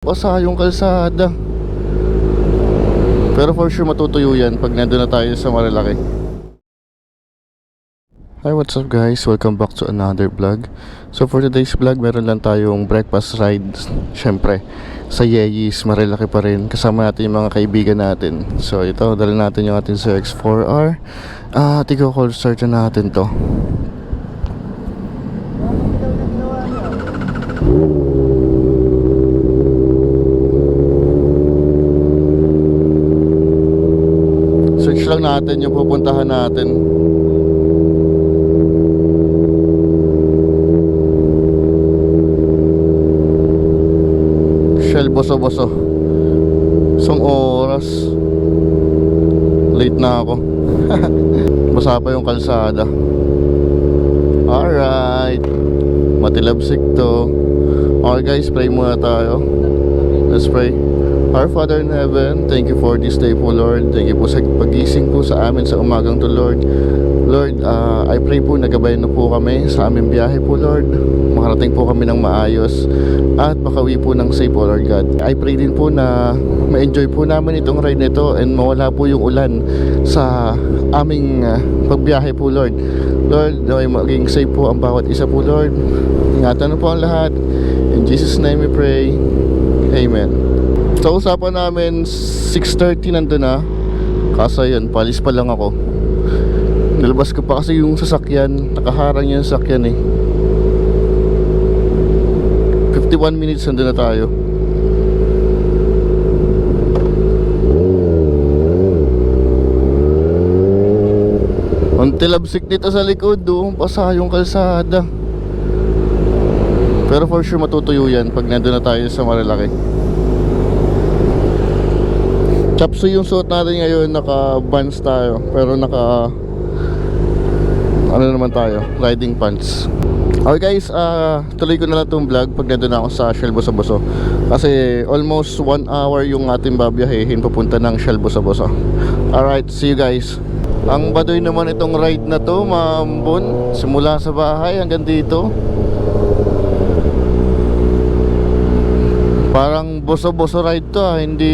Basa yung kalsada. Pero for sure matutuyo yan pag nandun na tayo sa Marilaki. Hi, what's up guys? Welcome back to another vlog. So for today's vlog, meron lang tayong breakfast ride. Siyempre, sa Yeyis, Marilaki pa rin. Kasama natin yung mga kaibigan natin. So ito, dala natin yung ating sa X4R. Ah, uh, call start na natin to. Search lang natin yung pupuntahan natin. Shell boso-boso. Isang oras. Late na ako. Basa pa yung kalsada. Alright. Matilabsik to. Okay guys, pray muna tayo. Let's pray. Our Father in Heaven, thank you for this day po Lord. Thank you po sa pagising po sa amin sa umagang to Lord. Lord, uh, I pray po nagabayan na po kami sa aming biyahe po Lord. Makarating po kami ng maayos at makawi po ng safe po Lord God. I pray din po na ma-enjoy po namin itong ride nito and mawala po yung ulan sa aming uh, pagbiyahe po Lord. Lord, naway maging safe po ang bawat isa po Lord. Ingatan po ang lahat. In Jesus' name we pray. Amen. Sa usapan namin, 6.30 nandun na. Kaso yun, palis pa lang ako. Nalabas ko pa kasi yung sasakyan. Nakaharang yung sasakyan eh. 51 minutes nandun na tayo. Ang tilabsik dito sa likod, doon pasa yung kalsada. Pero for sure matutuyo yan pag nandun na tayo sa Marilaki. Chapso yung suot natin ngayon, naka Vans tayo, pero naka ano naman tayo, riding pants. Okay guys, ah tuloy ko na lang itong vlog pag nandun ako sa Shell Boso Boso. Kasi almost 1 hour yung ating babiyahehin papunta ng Shell Boso Boso. Alright, see you guys. Ang baduy naman itong ride na to, maambon. Simula sa bahay hanggang dito. Parang boso-boso ride to ah, hindi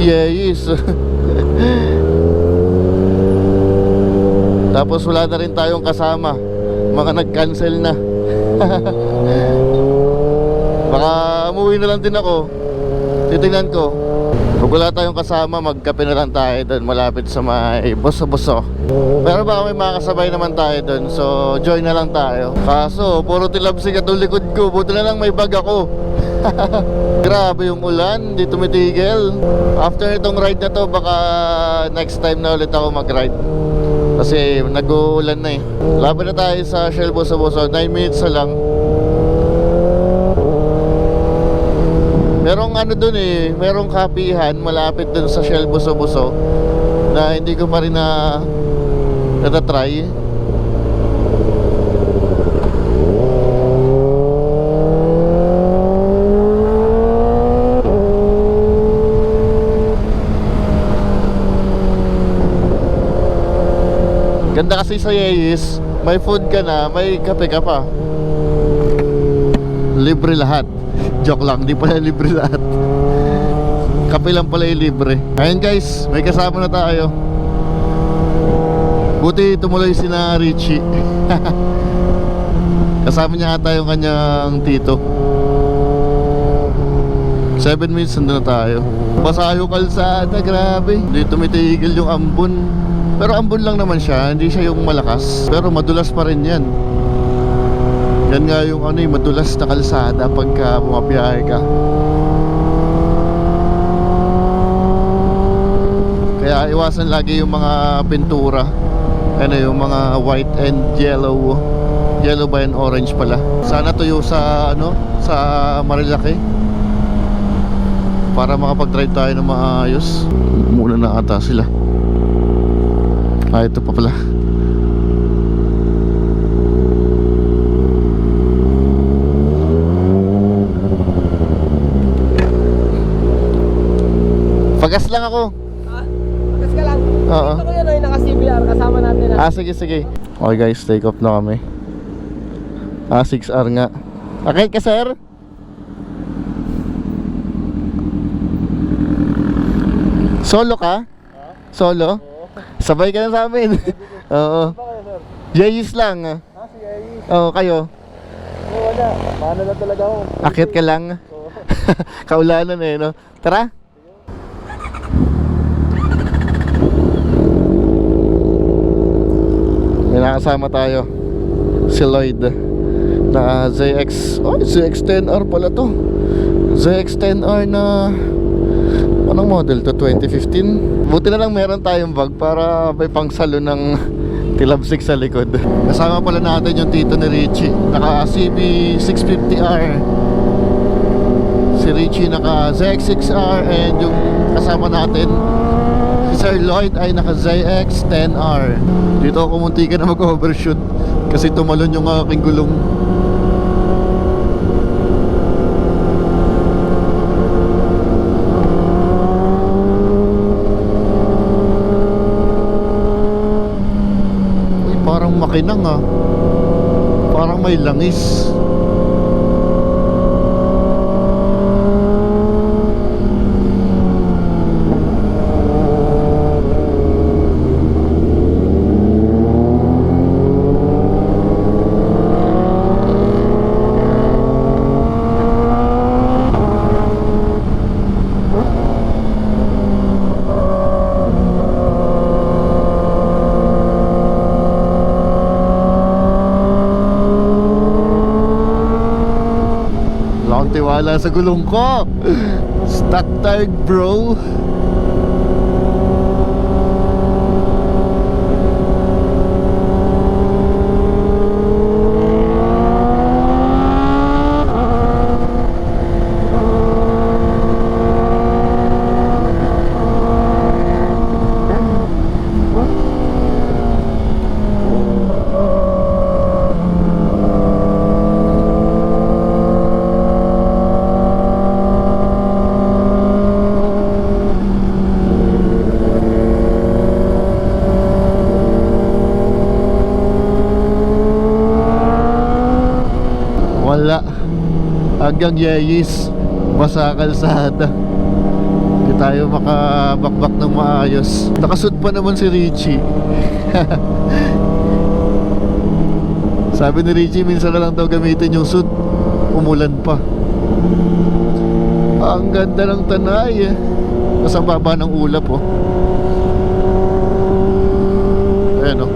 yes. Tapos wala na rin tayong kasama. Mga nag-cancel na. Baka umuwi na lang din ako. Titingnan ko. Pag wala tayong kasama, magkape na lang tayo doon malapit sa may boso-boso. Pero baka may makasabay naman tayo doon. So, join na lang tayo. Kaso, puro tilabsik at likod ko. Buti na lang may bag ako. Grabe yung ulan, hindi tumitigil. After itong ride na to, baka next time na ulit ako mag-ride. Kasi nag-uulan na eh. Laban na tayo sa Shell Boso-Boso. 9 minutes na lang. Merong ano dun eh, merong kapihan malapit dun sa Shell Boso-Boso na hindi ko pa rin na natatry. Ganda kasi sa Yeyis, may food ka na, may kape ka pa. Libre lahat. Joke lang, di pala libre lahat. Kape lang pala yung libre. Ayun guys, may kasama na tayo. Buti tumuloy si na Richie. kasama niya ata yung kanyang tito. 7 minutes na tayo. Basa yung kalsada, grabe. Hindi tumitigil yung ambon. Pero ambon lang naman siya, hindi siya yung malakas. Pero madulas pa rin yan. Yan nga yung ano yung madulas na kalsada pagka bumabiyahe ka. Kaya iwasan lagi yung mga pintura. Ano yung mga white and yellow. Yellow ba and orange pala. Sana tuyo sa ano sa Marilaki. Para makapag-drive tayo ng maayos. Muna na ata sila. Ah, ito pa pala. Pagas lang ako. Ah, pagas ka lang? Oo. Ito ko yun, yung naka-CBR. Kasama natin. Na. Ah, sige, sige. Okay guys, take off na kami. Ah, 6R nga. Okay ka, sir? Solo ka? Solo? Sabay ka na sa amin. Oo. Jayis lang. Ah, si Ayis. Oo, kayo. Oh, wala. Paano na talaga ako? Akit ka lang. Kaulanan eh, no? Tara. May nakasama tayo. Si Lloyd. Na ZX. Oh, ZX-10R pala to. ZX-10R na... Model to? 2015? Buti na lang meron tayong bag para may pangsalo ng tilabsik sa likod. Kasama pala natin yung tito ni Richie. Naka CB 650R si Richie naka ZX6R and yung kasama natin si Sir Lloyd ay naka ZX 10R dito ako munti na mag-overshoot kasi tumalon yung aking gulong Uy, parang makinang ah. Parang may langis Wala akong tiwala sa gulong ko. Stuck tired bro. Wala. Hanggang yeyis. Basa kalsada. Hindi tayo makabakbak ng maayos. Nakasud pa naman si Richie. Sabi ni Richie, minsan na lang daw gamitin yung suit. Umulan pa. Ang ganda ng tanay eh. Ang baba ng ulap oh. Ayan oh.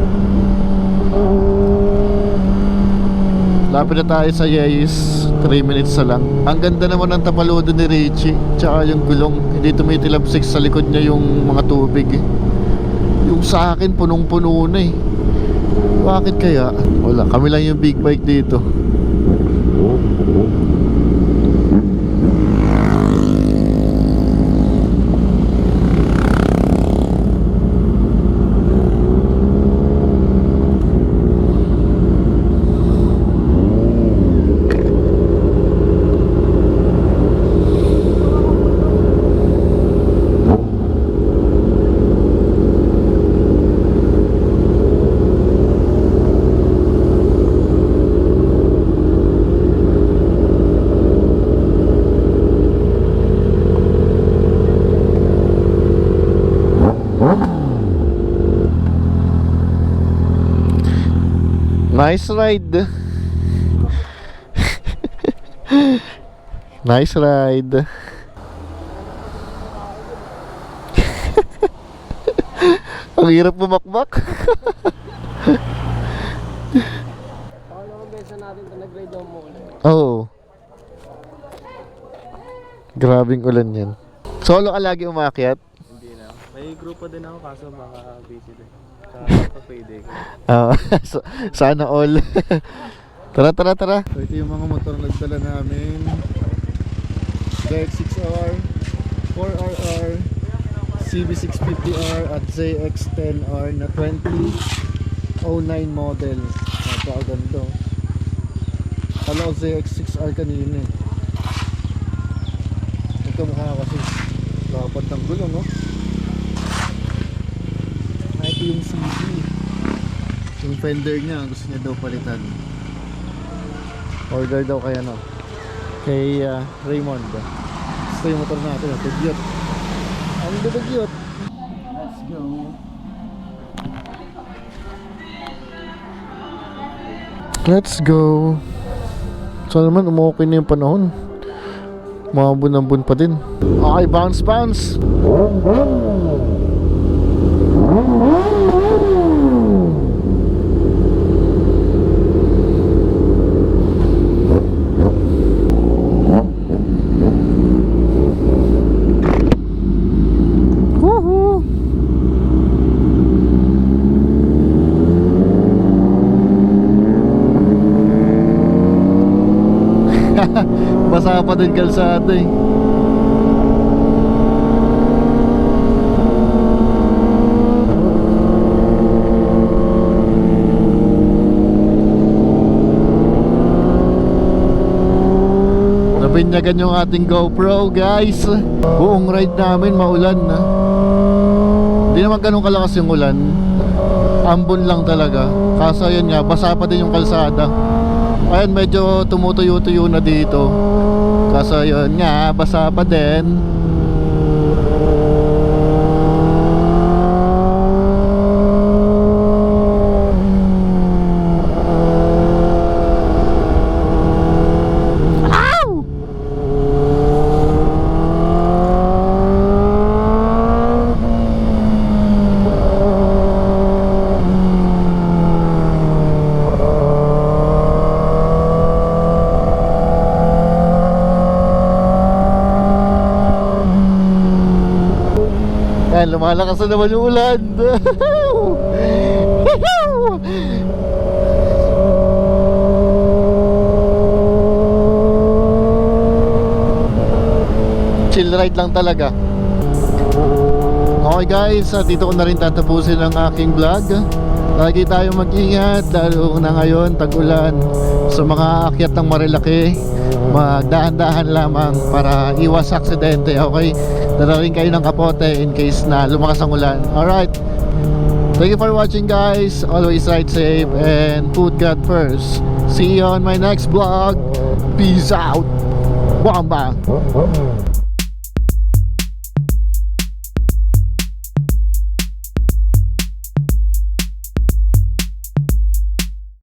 Lapit na tayo sa Yeyis 3 minutes na lang. Ang ganda naman ng tapalodo ni Richie Tsaka yung gulong. Hindi tumitilapsik sa likod niya yung mga tubig eh. Yung sa akin punong-puno na eh. Bakit kaya? Wala, kami lang yung big bike dito Nice ride. nice ride. Ang hirap bumakbak. Pangalawang beses natin nag-ride ang mall. Oo. Grabing ulan yan. Solo ka lagi umakyat? Hindi na. May grupo din ako kaso baka busy din. Ah, sa- sana all. tara, tara, tara. So, ito yung mga motor na nagdala namin. ZX6R, 4RR, CB650R at ZX10R na 2009 model. Napakaganda. Kala ko ZX6R kanina eh. Nagkamukha kasi. Dapat ng gulong, no? Ah, ito yung CB. Yung fender niya, gusto niya daw palitan. Order daw kay ano? Kay ah, Raymond. Gusto yung motor natin, ah, dugyot. Ang dugyot. Let's go. Let's go. Sana naman umukay na yung panahon. Mga buwan pa din. Okay, bounce, bounce. Basa pa din kalsada eh. Nabinyagan yung ating GoPro guys. Buong ride namin maulan na. Hindi naman ganun kalakas yung ulan. Ambon lang talaga. Kaso yun nga, basa pa din yung kalsada Ayan, medyo tumutuyo-tuyo na dito. Kaso yun nga, basa pa din Yan, lumalakas na naman yung ulan. Chill ride lang talaga. Okay guys, dito ko na rin tatapusin ang aking vlog. Lagi tayo mag-ingat, lalo na ngayon, tag-ulan. Sa mga akyat ng marilaki, magdahan-dahan lamang para iwas aksidente, okay? Dala kayo ng kapote in case na lumakas ang ulan. Alright, thank you for watching guys. Always ride safe and put God first. See you on my next vlog. Peace out. Bamba.